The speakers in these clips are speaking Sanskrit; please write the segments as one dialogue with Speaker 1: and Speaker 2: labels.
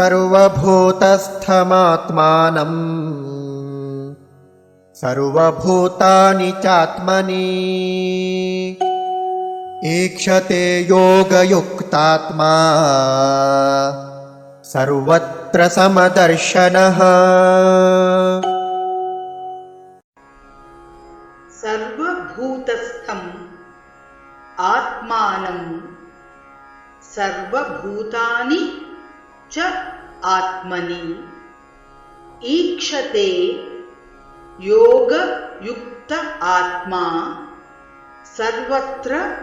Speaker 1: सर्वभूतस्थमात्मानम्। सर्वभूतानि चात्मनि। ईक्षते योगयुक्तात्मा। सर्वत्र समदर्शनः।
Speaker 2: सर्वभूतस्थम् आत्मानं सर्वभूतानि च आत्मनि ईक्षते योगयुक्त आत्मा सर्वत्र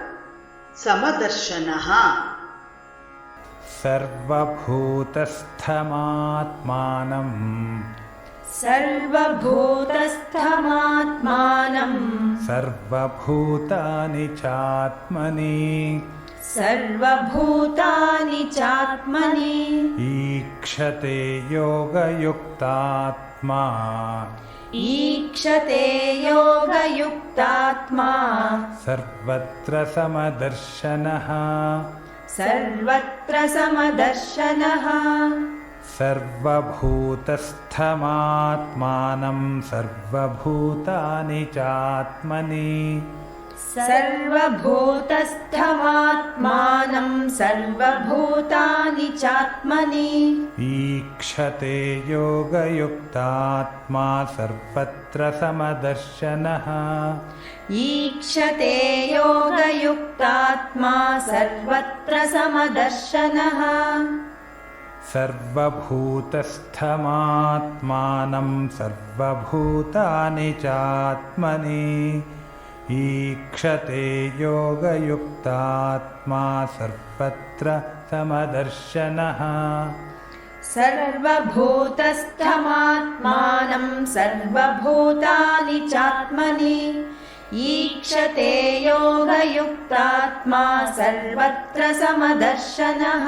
Speaker 2: समदर्शनः।
Speaker 3: सर्वभूतस्थमात्मानम्
Speaker 4: सर्वभूतस्थमात्मानं।
Speaker 3: सर्वभूतानि चात्मनि।
Speaker 4: सर्वभूतानि चात्मनि।
Speaker 3: ईक्षते योगयुक्तात्मा।
Speaker 4: ईक्षते योगयुक्तात्मा।
Speaker 3: सर्वत्र समदर्शनः।
Speaker 4: सर्वत्र समदर्शनः।
Speaker 3: सर्वभूतस्थमात्मानं सर्वभूतानि चात्मनि
Speaker 4: सर्वभूतस्थमात्मानं सर्वभूतानि चात्मनि।
Speaker 3: ईक्षते योगयुक्तात्मा सर्वत्र समदर्शनः।
Speaker 4: ईक्षते योगयुक्तात्मा सर्वत्र समदर्शनः।
Speaker 3: सर्वभूतस्थमात्मानं सर्वभूतानि चात्मनि ईक्षते योगयुक्तात्मा सर्वत्र समदर्शनः।
Speaker 4: सर्वभूतस्थमात्मानं सर्वभूतानि चात्मनि। ईक्षते योगयुक्तात्मा सर्वत्र समदर्शनः